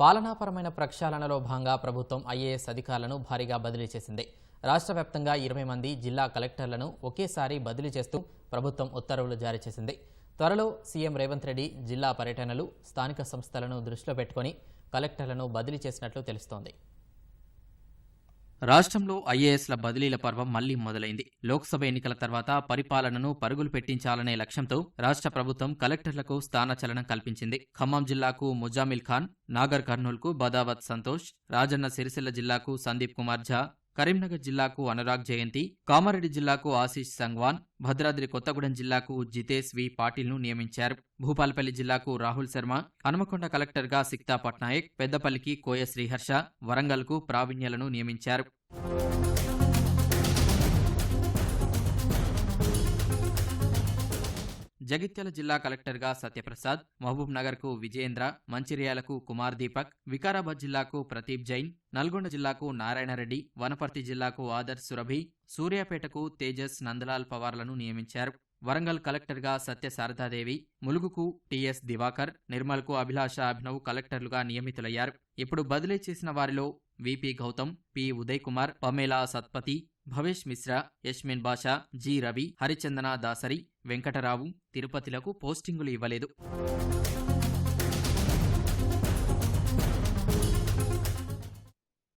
పాలనాపరమైన ప్రక్షాళనలో భాగంగా ప్రభుత్వం ఐఏఎస్ అధికారులను భారీగా బదిలీ చేసింది. రాష్ట్ర వ్యాప్తంగా ఇరవై మంది జిల్లా కలెక్టర్లను ఒకేసారి బదిలీ చేస్తూ ప్రభుత్వం ఉత్తర్వులు జారీ చేసింది. త్వరలో సీఎం రేవంత్ రెడ్డి జిల్లా పర్యటనలు స్థానిక సంస్థలను దృష్టిలో పెట్టుకొని కలెక్టర్లను బదిలీ చేసినట్లు తెలుస్తోంది. రాష్ట్రంలో ఐఏఎస్ల బదిలీల పర్వం మళ్ళీ మొదలైంది. లోక్సభ ఎన్నికల తర్వాత పరిపాలనను పరుగులు పెట్టించాలనే లక్ష్యంతో రాష్ట్ర ప్రభుత్వం కలెక్టర్లకు స్థానచలనం కల్పించింది. ఖమ్మం జిల్లాకు ముజామిల్ ఖాన్ నాగర్ కర్నూల్కు బదావత్ సంతోష్ రాజన్న సిరిసిల్ల జిల్లాకు సందీప్ కుమార్ ఝా కరీంనగర్ జిల్లాకు అనురాగ్ జయంతి కామారెడ్డి జిల్లాకు ఆశీష్ సంగ్వాన్ భద్రాద్రి కొత్తగూడెం జిల్లాకు జితేష్ వి పాటిల్ను నియమించారు. భూపాలపల్లి జిల్లాకు రాహుల్ శర్మ హనుమకొండ కలెక్టర్గా సిక్తా పట్నాయక్ పెద్దపల్లికి కోయ శ్రీహర్ష వరంగల్కు ప్రావీణ్యలను నియమించారు. జగిత్యాల జిల్లా కలెక్టర్గా సత్యప్రసాద్ మహబూబ్ నగర్కు విజయేంద్ర మంచిర్యాలకు కుమార్ దీపక్ వికారాబాద్ జిల్లాకు ప్రతీప్ జైన్ నల్గొండ జిల్లాకు నారాయణరెడ్డి వనపర్తి జిల్లాకు ఆదర్శ్ సురభి సూర్యాపేటకు తేజస్ నందలాల్ పవార్లను నియమించారు. వరంగల్ కలెక్టర్గా సత్య శారదాదేవి ములుగుకు టిఎస్ దివాకర్ నిర్మల్కు అభిలాష అభినవ్ కలెక్టర్లుగా నియమితులయ్యారు. ఇప్పుడు బదిలీ చేసిన వారిలో V P Gautam P Uday Kumar Pamela Satpathy Bhavesh Mishra Yashmin Basha G Ravi Harichandana Dasari Venkatarao తిరుపతిలకు పోస్టింగులు ఇవ్వలేదు.